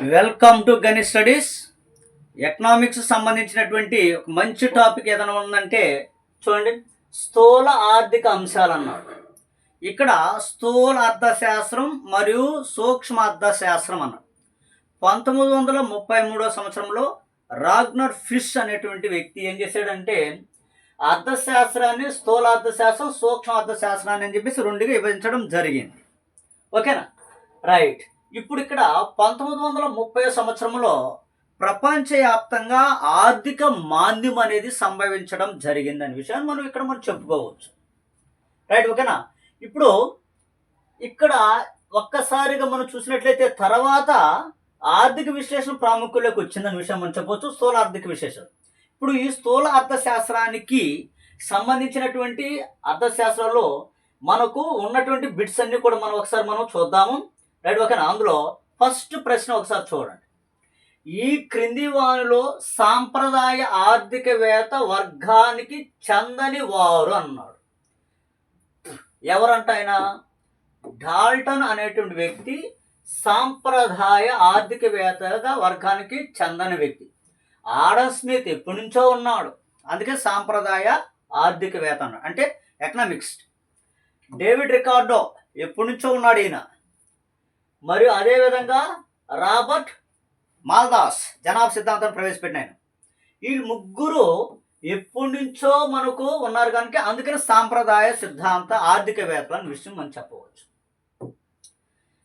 Welcome to Ganith studies. Economics సంబంధించినటువంటి ఒక మంచి టాపిక్ ఏదైనా ఉందంటే చూడండి స్థూల ఆర్థిక అంశాలు అన్నాడు ఇక్కడ స్థూల అర్థశాస్త్రం మరియు సూక్ష్మ అర్థశాస్త్రం అన్నాడు పంతొమ్మిది వందల ముప్పై మూడో సంవత్సరంలో రాగ్నర్ ఫిష్ అనేటువంటి వ్యక్తి ఏం చేశాడంటే అర్థశాస్త్రాన్ని స్థూల అర్థశాస్త్రం సూక్ష్మ అర్థశాస్త్రాన్ని అని చెప్పేసి రెండుగా విభజించడం జరిగింది. ఓకేనా? రైట్. ఇప్పుడు ఇక్కడ పంతొమ్మిది వందల ముప్పై సంవత్సరంలో ప్రపంచవ్యాప్తంగా ఆర్థిక మాంద్యం అనేది సంభవించడం జరిగిందనే విషయాన్ని మనం ఇక్కడ మనం చెప్పుకోవచ్చు. రైట్ ఓకేనా? ఇప్పుడు ఇక్కడ ఒక్కసారిగా మనం చూసినట్లయితే తర్వాత ఆర్థిక విశ్లేషణ ప్రాముఖ్యంలోకి వచ్చిందనే విషయం మనం చెప్పవచ్చు స్థూల ఆర్థిక విశ్లేషణ. ఇప్పుడు ఈ స్థూల అర్థశాస్త్రానికి సంబంధించినటువంటి అర్థశాస్త్రంలో మనకు ఉన్నటువంటి బిట్స్ అన్ని కూడా మనం ఒకసారి మనం చూద్దాము. రైట్ ఓకేనా అందులో ఫస్ట్ ప్రశ్న ఒకసారి చూడండి. ఈ క్రింది వారిలో సాంప్రదాయ ఆర్థికవేత్త వర్గానికి చెందని వారు అన్నాడు. ఎవరంట ఆయన? డాల్టన్ అనేటువంటి వ్యక్తి సాంప్రదాయ ఆర్థికవేత్తగా వర్గానికి చెందని వ్యక్తి. ఆడమ్ స్మిత్ ఎప్పటి నుంచో ఉన్నాడు. అందుకే సాంప్రదాయ ఆర్థికవేత్త అన్నాడు. అంటే ఎకనామిక్స్ డేవిడ్ రికార్డో ఎప్పటి నుంచో ఉన్నాడు ఈయన. మరియు అదేవిధంగా రాబర్ట్ మాల్దాస్ జనాభా సిద్ధాంతం ప్రవేశపెట్టినాను ఈ ముగ్గురు ఎప్పటి నుంచో మనకు ఉన్నారు కనుక అందుకని సాంప్రదాయ సిద్ధాంత ఆర్థికవేత్తలు అనే విషయం మనం చెప్పవచ్చు.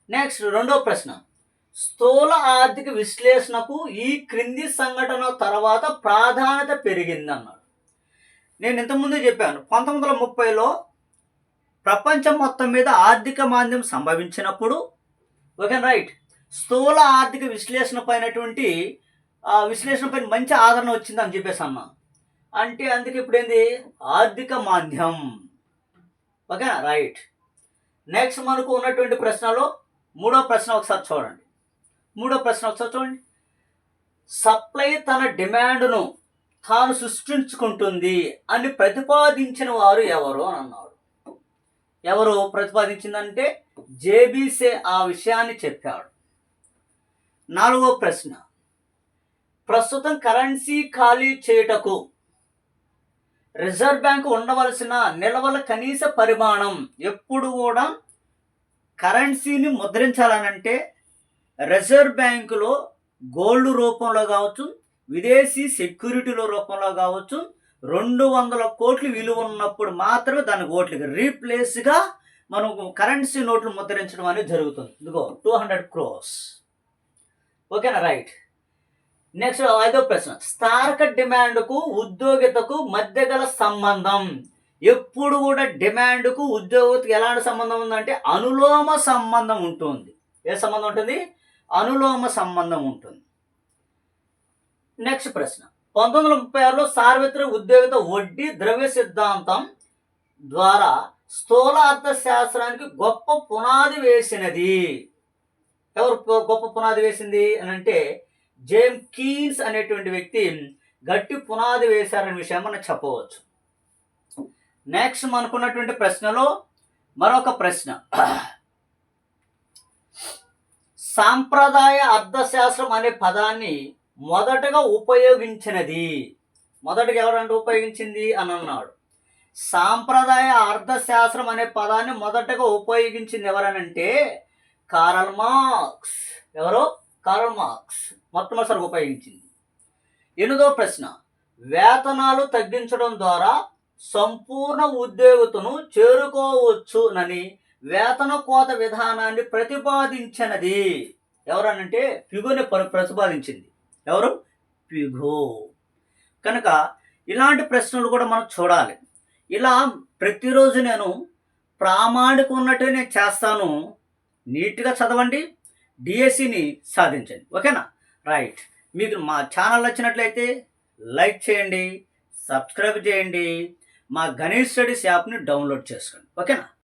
నెక్స్ట్ రెండో ప్రశ్న. స్థూల ఆర్థిక విశ్లేషణకు ఈ క్రింది సంఘటన తర్వాత ప్రాధాన్యత పెరిగింది అన్నాడు నేను ఇంతకుముందే చెప్పాను పంతొమ్మిది వందల ముప్పైలో ప్రపంచం మొత్తం మీద ఆర్థిక మాంద్యం సంభవించినప్పుడు ఓకే రైట్ స్థూల ఆర్థిక విశ్లేషణ పైనటువంటి విశ్లేషణ పైన మంచి ఆదరణ వచ్చింది అని చెప్పేసి అన్న. అంటే అందుకే ఇప్పుడు ఏంది? ఆర్థిక మాంద్యం ఓకేనా రైట్ నెక్స్ట్ మనకు ఉన్నటువంటి ప్రశ్నలో మూడో ప్రశ్న ఒకసారి చూడండి. మూడో ప్రశ్న ఒకసారి చూడండి. సప్లై తన డిమాండ్ను తాను సృష్టించుకుంటుంది అని ప్రతిపాదించిన వారు ఎవరు అని అన్నాడు ఎవరు ప్రతిపాదించిందంటే జేబీసే ఆ విషయాన్ని చెప్పాడు. నాలుగో ప్రశ్న. ప్రస్తుతం కరెన్సీ ఖాళీ చేయుటకు రిజర్వ్ బ్యాంక్ ఉండవలసిన నిల్వల కనీస పరిమాణం ఎప్పుడు కూడా కరెన్సీని ముద్రించాలనంటే రిజర్వ్ బ్యాంకులో గోల్డ్ రూపంలో కావచ్చు విదేశీ సెక్యూరిటీల రూపంలో కావచ్చు రెండు వందల కోట్లు విలువ ఉన్నప్పుడు మాత్రమే దాని ఓట్లకి రీప్లేస్గా మనం కరెన్సీ నోట్లు ముద్రించడం అనేది జరుగుతుంది. ఇదిగో టూ హండ్రెడ్ క్రోస్ ఓకేనా రైట్ నెక్స్ట్ ఐదో ప్రశ్న. స్థారక డిమాండ్కు ఉద్యోగితకు మధ్య గల సంబంధం. ఎప్పుడు కూడా డిమాండ్కు ఉద్యోగితకు ఎలాంటి సంబంధం ఉందంటే అనులోమ సంబంధం ఉంటుంది. ఏ సంబంధం ఉంటుంది? అనులోమ సంబంధం ఉంటుంది. నెక్స్ట్ ప్రశ్న. పంతొమ్మిది వందల ముప్పై ఆరులో సార్వత్రిక ఉద్యోగిత వడ్డీ ద్రవ్య సిద్ధాంతం ద్వారా స్థూల అర్థశాస్త్రానికి గొప్ప పునాది వేసినది. ఎవరు గొప్ప పునాది వేసింది అని అంటే జేమ్ కీన్స్ అనేటువంటి వ్యక్తి గట్టి పునాది వేశారనే విషయం మనం చెప్పవచ్చు. నెక్స్ట్ మనకున్నటువంటి ప్రశ్నలో మరొక ప్రశ్న. సాంప్రదాయ అర్థశాస్త్రం అనే పదాన్ని మొదటగా ఉపయోగించినది. మొదటగా ఎవరంటే ఉపయోగించింది? అని అన్నాడు. సాంప్రదాయ అర్థశాస్త్రం అనే పదాన్ని మొదటగా ఉపయోగించింది ఎవరనంటే కారల్ మార్క్స్ ఎవరు? కారల్ మార్క్స్ మొట్టమొదటిసారి ఉపయోగించింది. ఎనిమిదో ప్రశ్న. వేతనాలు తగ్గించడం ద్వారా సంపూర్ణ ఉద్యోగతను చేరుకోవచ్చునని వేతన కోత విధానాన్ని ప్రతిపాదించినది. ఎవరనంటే ఫిగుని ప్రతిపాదించింది. ఎవరు? పిఘో కనుక ఇలాంటి ప్రశ్నలు కూడా మనం చూడాలి. ఇలా ప్రతిరోజు నేను ప్రామాణిక ఉన్నట్టు నేను చేస్తాను. నీట్గా చదవండి. డిఎస్సిని సాధించండి. ఓకేనా? రైట్. మీకు మా ఛానల్ నచ్చినట్లయితే లైక్ చేయండి సబ్స్క్రైబ్ చేయండి. మా గణేష్ స్టడీస్ యాప్ని డౌన్లోడ్ చేసుకోండి. ఓకేనా?